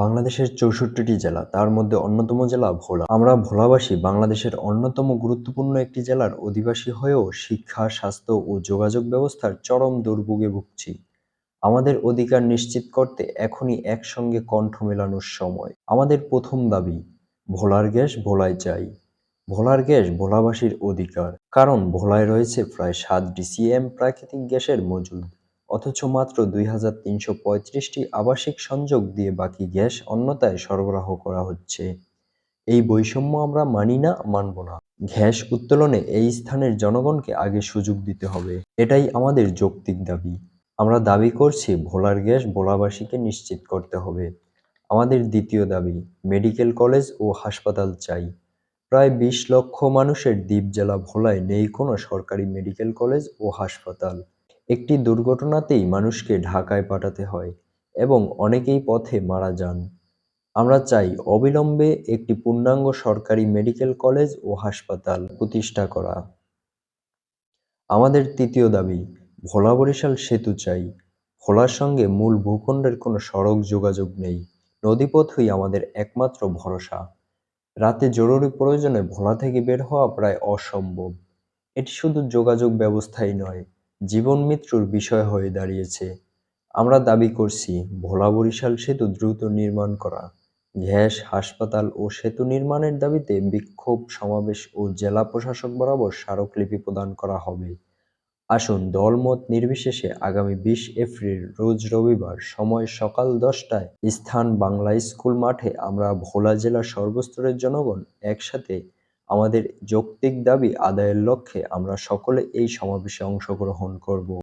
বাংলাদেশের চৌষট্টিটি জেলা, তার মধ্যে অন্যতম জেলা ভোলা। আমরা ভোলাবাসী বাংলাদেশের অন্যতম গুরুত্বপূর্ণ একটি জেলার অধিবাসী হয়েও শিক্ষা, স্বাস্থ্য ও যোগাযোগ ব্যবস্থার চরম দুর্ভোগে ভুগছি। আমাদের অধিকার নিশ্চিত করতে এখনই একসঙ্গে কণ্ঠ মেলানোর সময়। আমাদের প্রথম দাবি, ভোলার গ্যাস ভোলায় চাই। ভোলার গ্যাস ভোলাবাসীর অধিকার। কারণ ভোলায় রয়েছে প্রায় সাত ডিসিএম প্রাকৃতিক গ্যাসের মজুদ। অথচ মাত্র দুই হাজার তিনশো পঁয়ত্রিশটি আবাসিক সংযোগ দিয়ে বাকি গ্যাস অন্যতায় সরবরাহ করা হচ্ছে। এই বৈষম্য আমরা মানি না, মানব না। গ্যাস উত্তোলনে এই স্থানের জনগণকে আগে সুযোগ দিতে হবে। এটাই আমাদের যৌক্তিক দাবি। আমরা দাবি করছি, ভোলার গ্যাস ভোলাবাসীকে নিশ্চিত করতে হবে। আমাদের দ্বিতীয় দাবি, মেডিকেল কলেজ ও হাসপাতাল চাই। প্রায় বিশ লক্ষ মানুষের দ্বীপ জেলা ভোলায় নেই কোনো সরকারি মেডিকেল কলেজ ও হাসপাতাল। একটি দুর্ঘটনাতেই মানুষকে ঢাকায় পাঠাতে হয় এবং অনেকেই পথে মারা যান। আমরা চাই অবিলম্বে একটি পূর্ণাঙ্গ সরকারি মেডিকেল কলেজ ও হাসপাতাল প্রতিষ্ঠা করা। আমাদের তৃতীয় দাবি, ভোলা বরিশাল সেতু চাই। ভোলার সঙ্গে মূল ভূখণ্ডের কোনো সড়ক যোগাযোগ নেই। নদীপথই আমাদের একমাত্র ভরসা। রাতে জরুরি প্রয়োজনে ভোলা থেকে বের হওয়া প্রায় অসম্ভব। এটি শুধু যোগাযোগ ব্যবস্থাই নয় জীবন মৃত্যুর বিষয় হয়ে দাঁড়িয়েছে। আমরা দাবি করছি, ভোলা বরিশাল সেতু দ্রুত নির্মাণ করা। গ্যাস, হাসপাতাল ও সেতু নির্মাণের দাবিতে বিক্ষোভ, সমাবেশ ও জেলা প্রশাসক বরাবর স্মারকলিপি প্রদান করা হবে। আসুন দলমত নির্বিশেষে আগামী বিশ এপ্রিল, রোজ রবিবার সময় সকাল দশটায় স্থান বাংলা স্কুল মাঠে আমরা ভোলা জেলার সর্বস্তরের জনগণ একসাথে আমাদের যৌক্তিক দাবি আদায়ের লক্ষ্যে আমরা সকলে এই সমাবেশে অংশগ্রহণ করব।